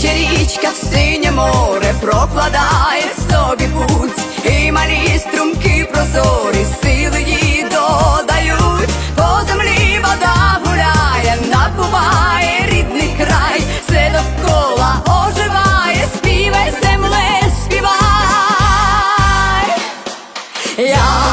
тече річка в синє море, прокладає собі путь, і малі струмки прозорі, сили її додають, по землі вода гуляє, набуває рідний край, все довкола оживає, співай земле, співай. Я